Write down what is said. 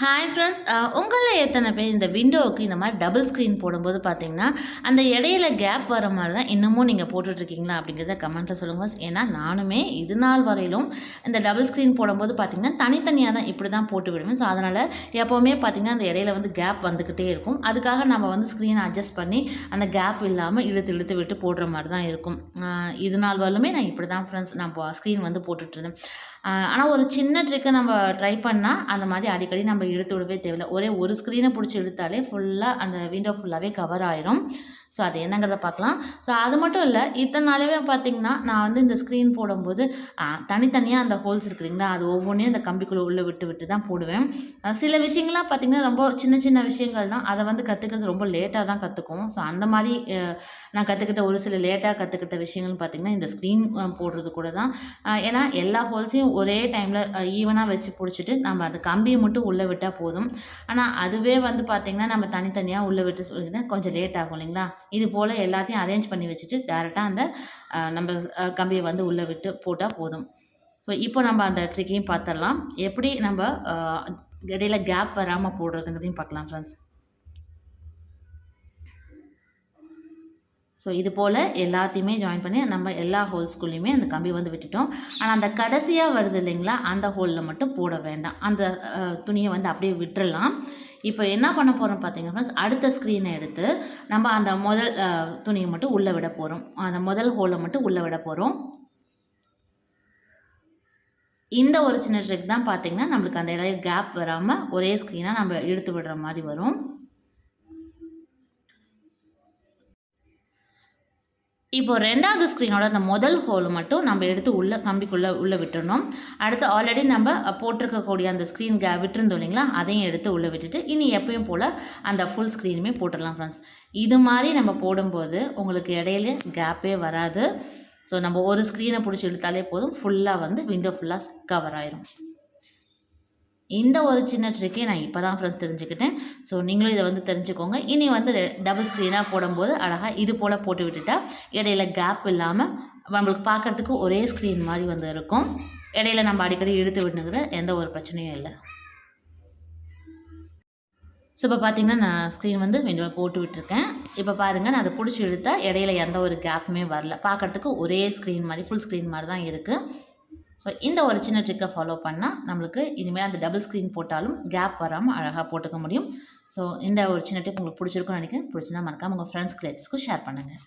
Hi friends உங்களில் எத்தனை பேர் இந்த விண்டோவுக்கு இந்த மாதிரி டபுள் ஸ்க்ரீன் போடும்போது பார்த்தீங்கன்னா அந்த இடையில கேப் வர மாதிரி தான் இன்னமும் நீங்கள் போட்டுட்ருக்கீங்களா அப்படிங்கிறத கமெண்ட்டில் சொல்லுங்கள் ஏன்னா நானுமே இது நாள் வரையிலும் இந்த டபுள் ஸ்க்ரீன் போடும்போது பார்த்தீங்கன்னா தனித்தனியாக தான் இப்படி தான் போட்டு விடுவேன். ஸோ அதனால் எப்போவுமே பார்த்தீங்கன்னா அந்த இடையில வந்து கேப் வந்துக்கிட்டே இருக்கும். அதுக்காக நம்ம வந்து ஸ்க்ரீனை அட்ஜஸ்ட் பண்ணி அந்த கேப் இல்லாமல் இழுத்து இழுத்து விட்டு போடுற மாதிரி தான் இருக்கும். இது நாள் வரலுமே நான் இப்படி தான் ஃப்ரெண்ட்ஸ் நான் ஸ்க்ரீன் வந்து போட்டுட்ருந்தேன். ஆனால் ஒரு சின்ன ட்ரிக்கை நம்ம ட்ரை பண்ணால் அந்த மாதிரி அடிக்கடி நம்ம இழுத்து விடவே தேவையில்ல. ஒரே ஒரு ஸ்க்ரீனை பிடிச்சி இழுத்தாலே ஃபுல்லாக அந்த விண்டோ ஃபுல்லாகவே கவர் ஆயிரும். ஸோ அது என்னங்கிறத பார்க்கலாம். ஸோ அது மட்டும் இல்லை இத்தனை நாளாவே பார்த்தீங்கன்னா நான் வந்து இந்த ஸ்க்ரீன் போடும்போது தனித்தனியாக அந்த ஹோல்ஸ் இருக்குதுங்களா அது ஒவ்வொன்றையும் அந்த கம்பிக்குள்ளே உள்ளே விட்டு விட்டு தான் போடுவேன். சில விஷயங்கள்லாம் பார்த்தீங்கன்னா ரொம்ப சின்ன சின்ன விஷயங்கள் தான். அதை வந்து கற்றுக்கிறது ரொம்ப லேட்டாக தான் கற்றுக்கும் ஸோ அந்த மாதிரி நான் கற்றுக்கிட்ட ஒரு சில லேட்டாக கற்றுக்கிட்ட விஷயங்கள்னு பார்த்திங்கன்னா இந்த ஸ்க்ரீன் போடுறது கூட தான். ஏன்னா எல்லா ஹோல்ஸையும் ஒரே டைமில் ஈவனாக வச்சு பிடிச்சிட்டு நம்ம அந்த கம்பியை மட்டும் உள்ளே விட்டால் போதும். ஆனால் அதுவே வந்து பார்த்திங்கன்னா நம்ம தனித்தனியாக உள்ளே விட்டு சொல்லிங்கன்னா கொஞ்சம் லேட் ஆகும் இல்லைங்களா? இது போல் எல்லாத்தையும் அரேஞ்ச் பண்ணி வச்சுட்டு டேரெக்டாக அந்த நம்ம கம்பியை வந்து உள்ளே விட்டு போட்டால் போதும். ஸோ இப்போ நம்ம அந்த ட்ரிக்கையும் பார்த்துடலாம். எப்படி நம்ம இடையில கேப் வராமல் போடுறதுங்கிறதையும் பார்க்கலாம் ஃப்ரெண்ட்ஸ் ஸோ இது போல் எல்லாத்தையுமே ஜாயின் பண்ணி நம்ம எல்லா ஹோல்ஸ்குள்ளேயுமே அந்த கம்பி வந்து விட்டுட்டோம். ஆனால் அந்த கடைசியாக வருது இல்லைங்களா அந்த ஹோலில் மட்டும் போட வேண்டாம். அந்த துணியை வந்து அப்படியே விட்டுறலாம். இப்போ என்ன பண்ண போகிறோம் பார்த்தீங்கன்னா ஃப்ரெண்ட்ஸ் அடுத்த ஸ்க்ரீனை எடுத்து நம்ம அந்த முதல் துணியை மட்டும் உள்ளே விட போகிறோம் அந்த முதல் ஹோலை மட்டும் உள்ளே விட போகிறோம் இந்த ஒரு சின்ன ட்ரிக் தான் பார்த்தீங்கன்னா நம்மளுக்கு அந்த இடையில கேப் வராமல் ஒரே ஸ்க்ரீனாக நம்ம இழுத்து விடுற மாதிரி வரும். இப்போ ரெண்டாவது ஸ்க்ரீனோட அந்த முதல் ஹோல் மட்டும் நம்ம எடுத்து உள்ளே கம்பிக்குள்ளே உள்ளே விட்டுறணும். அடுத்து ஆல்ரெடி நம்ம போட்டிருக்கக்கூடிய அந்த ஸ்க்ரீன் கே விட்டுருந்தோம் இல்லைங்களா? அதையும் எடுத்து உள்ளே விட்டுட்டு இனி எப்பயும் போல் அந்த ஃபுல் ஸ்க்ரீனுமே போட்டுடலாம் ஃப்ரெண்ட்ஸ் இது மாதிரி நம்ம போடும்போது உங்களுக்கு இடையில கேப்பே வராது. ஸோ நம்ம ஒரு ஸ்க்ரீனை பிடிச்சி இழுத்தாலே போதும். ஃபுல்லாக வந்து விண்டோ ஃபுல்லாக கவர் ஆயிரும். இந்த ஒரு சின்ன ட்ரிக்கே நான் இப்போ தான் ஃப்ரெண்ட்ஸ் தெரிஞ்சுக்கிட்டேன். ஸோ நீங்களும் இதை வந்து தெரிஞ்சுக்கோங்க. இனி வந்து டபுள் ஸ்க்ரீனாக போடும்போது அழகாக இது போல் போட்டு விட்டுட்டா இடையில கேப் இல்லாமல் நம்மளுக்கு பார்க்குறதுக்கு ஒரே ஸ்க்ரீன் மாதிரி வந்து இருக்கும். இடையில நம்ம அடிக்கடி இழுத்து விடணுங்கிற எந்த ஒரு பிரச்சனையும் இல்லை. ஸோ இப்போ பார்த்தீங்கன்னா நான் ஸ்க்ரீன் வந்து விண்டோ போட்டு விட்டுருக்கேன். இப்போ பாருங்கள் நான் அதை பிடிச்சி இழுத்தா இடையில எந்த ஒரு கேப்புமே வரல. பார்க்குறதுக்கு ஒரே ஸ்க்ரீன் மாதிரி ஃபுல் ஸ்க்ரீன் மாதிரி தான் இருக்குது ஸோ இந்த ஒரு சின்ன ட்ரிக்கை ஃபாலோ பண்ணால் நம்மளுக்கு இனிமேல் அந்த டபுள் ஸ்க்ரீன் போட்டாலும் கேப் வராமல் அழகாக போட்டுக்க முடியும். ஸோ இந்த ஒரு சின்ன டிப் உங்களுக்கு பிடிச்சிருக்கும்னு நினைக்கிறேன். பிடிச்சிருந்தா மறக்காம உங்கள் ஃப்ரெண்ட்ஸ் கிளேட்ஸ்க்கு ஷேர் பண்ணுங்கள்